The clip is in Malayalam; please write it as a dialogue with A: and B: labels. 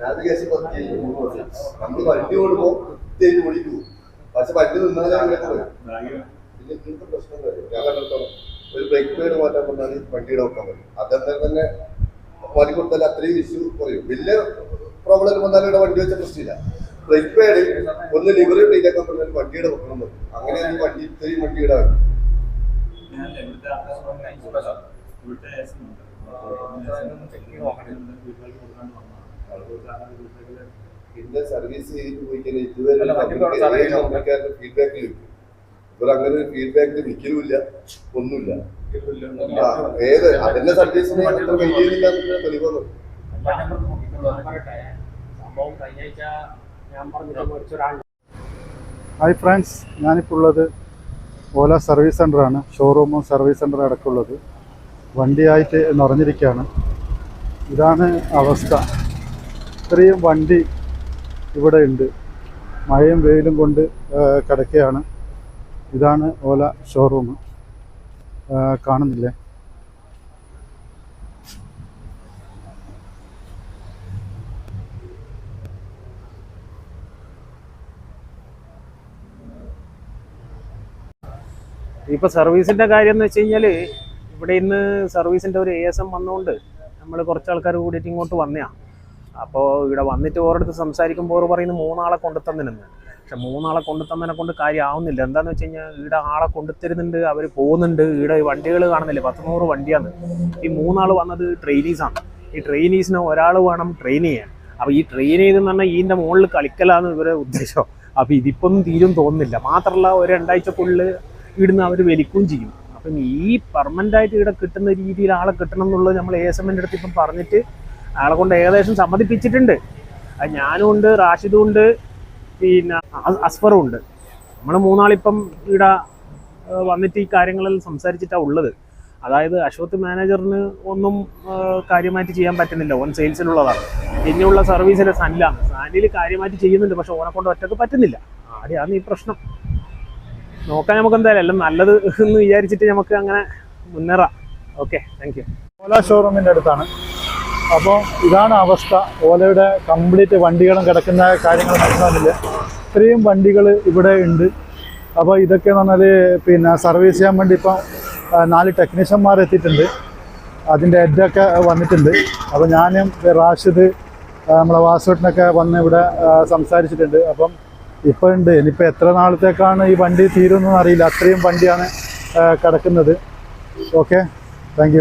A: നാവിഗേഷൻ വർഷം നമുക്ക് വണ്ടി ഓടുമ്പോ തേക്ക് ഓടിക്കൂ. പക്ഷെ വണ്ടി നിന്നാലേ അങ്ങനെയൊക്കെ വരും. പിന്നെ ഇങ്ങനത്തെ പ്രശ്നം വരും. ഞാൻ കണ്ടിടത്തോളം ഒരു ബ്രേക്ക് പേഡ് മാറ്റാൻ പറഞ്ഞാൽ വണ്ടിയുടെ ഒപ്പം വരും അതെന്താ തന്നെ വലി കൊടുത്താൽ അത്രയും ഇഷ്യൂ കുറയും. വലിയ പ്രോബ്ലം വന്നാലും ഇവിടെ വണ്ടി വെച്ച പ്രശ്നമില്ല. ബ്രേക്ക് പേഡ് ഒന്ന് ലിവറി ബ്രേക്ക് ആക്കാൻ പറഞ്ഞാൽ വണ്ടിയുടെ ഒപ്പം വരും അങ്ങനെയാണ് വണ്ടി ഇത്രയും വണ്ടിയുടെ ആകും പിന്നെ സർവീസ് ചെയ്തിട്ട് പോയി കഴിഞ്ഞാൽ ഇതുവരെ. ഫീഡ്ബാക്ക് കിട്ടും. ഇവർ അങ്ങനെ ഒരു ഫീഡ്ബാക്ക് നിൽക്കലുമില്ല ഒന്നുമില്ല. ഏത്? അതിന്റെ
B: സർവീസ് മേടിച്ചൊരാൾ
C: ഹായ് ഫ്രണ്ട്സ് ഞാനിപ്പോൾ ഉള്ളത് ഓല സർവീസ് സെന്ററാണ് ഷോറൂമും സർവീസ് സെന്ററും അടക്കമുള്ളത് വണ്ടിയായിട്ട് നിറഞ്ഞിരിക്കുകയാണ് ഇതാണ് അവസ്ഥ. ഇത്രയും വണ്ടി ഇവിടെ ഉണ്ട്. മഴയും വെയിലും കൊണ്ട് കിടക്കുകയാണ് ഇതാണ് ഓല ഷോറൂം കാണുന്നില്ലേ?
B: ഇപ്പൊ സർവീസിന്റെ കാര്യം എന്ന് വെച്ച് കഴിഞ്ഞാൽ ഇവിടെ ഇന്ന് സർവീസിന്റെ ഒരു എ എസ് എം വന്നുകൊണ്ട് നമ്മൾ കുറച്ച് ആൾക്കാർ കൂടിയിട്ട് ഇങ്ങോട്ട് വന്നയാ. അപ്പോൾ ഇവിടെ വന്നിട്ട് ഓരോടുത്ത് സംസാരിക്കുമ്പോൾ ഓർ പറയുന്നത് മൂന്നാളെ കൊണ്ടുത്തന്നിനെന്ന്. പക്ഷെ മൂന്നാളെ കൊണ്ടുത്തന്നതിനെ കൊണ്ട് കാര്യമാവുന്നില്ല. എന്താന്ന് വെച്ച് കഴിഞ്ഞാൽ ഇവിടെ ആളെ കൊണ്ടുത്തരുന്നുണ്ട് അവർ പോകുന്നുണ്ട്. ഇവിടെ വണ്ടികൾ കാണുന്നില്ല? പത്ത് നൂറ് വണ്ടിയാണ്. ഈ മൂന്നാൾ വന്നത് ട്രെയിനീസാണ്. ഈ ട്രെയിനീസിന് ഒരാൾ വേണം ട്രെയിൻ ചെയ്യാൻ. അപ്പോൾ ഈ ട്രെയിൻ ചെയ്തെന്ന് പറഞ്ഞാൽ ഈന്റെ മുകളിൽ കളിക്കലാണ് ഇവരെ ഉദ്ദേശം. അപ്പോൾ ഇതിപ്പൊന്നും തീരും തോന്നുന്നില്ല. മാത്രമല്ല ഒരു രണ്ടാഴ്ചക്കുള്ളിൽ ഇവിടുന്ന് അവർ വലിക്കുകയും ചെയ്യും. അപ്പം ഈ പെർമനന്റ് ആയിട്ട് ഇവിടെ കിട്ടുന്ന രീതിയിൽ ആളെ കിട്ടണം എന്നുള്ളത് നമ്മൾ എ എസ് എമ്മിന്റെ അടുത്ത് ഇപ്പം പറഞ്ഞിട്ട് ആളെ കൊണ്ട് ഏകദേശം സമ്മതിപ്പിച്ചിട്ടുണ്ട്. അത് ഞാനും ഉണ്ട് റാഷിദും ഉണ്ട് പിന്നെ അസ്ഫറും ഉണ്ട്. നമ്മൾ മൂന്നാളിപ്പം ഇവിടെ വന്നിട്ട് ഈ കാര്യങ്ങളെല്ലാം സംസാരിച്ചിട്ടാണ് ഉള്ളത്. അതായത് അശ്വത്ത് മാനേജറിന് ഒന്നും കാര്യമായിട്ട് ചെയ്യാൻ പറ്റുന്നില്ല. ഓൻ സെയിൽസിലുള്ളതാണ്. പിന്നെയുള്ള സർവീസിൽ സനിലാണ് സനിൽ കാര്യമായിട്ട് ചെയ്യുന്നുണ്ട് പക്ഷെ ഓനെ കൊണ്ട് ഒറ്റയ്ക്ക് പറ്റുന്നില്ല. ആടെയാണ് ഈ പ്രശ്നം. നോക്കാൻ നമുക്ക് എന്തായാലും. എല്ലാം നല്ലത് എന്ന് വിചാരിച്ചിട്ട് നമുക്ക് അങ്ങനെ മുന്നേറാം. Okay thank you.
C: ഷോറൂമിന്റെ അടുത്താണ്. അപ്പോൾ ഇതാണ് അവസ്ഥ. ഓലയുടെ കംപ്ലീറ്റ് വണ്ടികളും കിടക്കുന്ന കാര്യങ്ങൾ നടന്നില്ല ഇത്രയും വണ്ടികൾ ഇവിടെ ഉണ്ട്. അപ്പോൾ ഇതൊക്കെ എന്ന് പറഞ്ഞാൽ പിന്നെ സർവീസ് ചെയ്യാൻ വേണ്ടി ഇപ്പം നാല് ടെക്നീഷ്യന്മാർ എത്തിയിട്ടുണ്ട്. അതിന്റെ ഹെഡൊക്കെ വന്നിട്ടുണ്ട്. അപ്പോൾ ഞാനും റാഷിദ് നമ്മളെ വാസുവേട്ടനൊക്കെ വന്ന് ഇവിടെ സംസാരിച്ചിട്ടുണ്ട്. അപ്പം ഇപ്പോൾ ഉണ്ട്. ഇനിയിപ്പോൾ എത്ര നാളത്തേക്കാണ് ഈ വണ്ടി തീരുമെന്നൊന്നും അറിയില്ല. അത്രയും വണ്ടിയാണ് കിടക്കുന്നത്. ഓക്കെ? താങ്ക്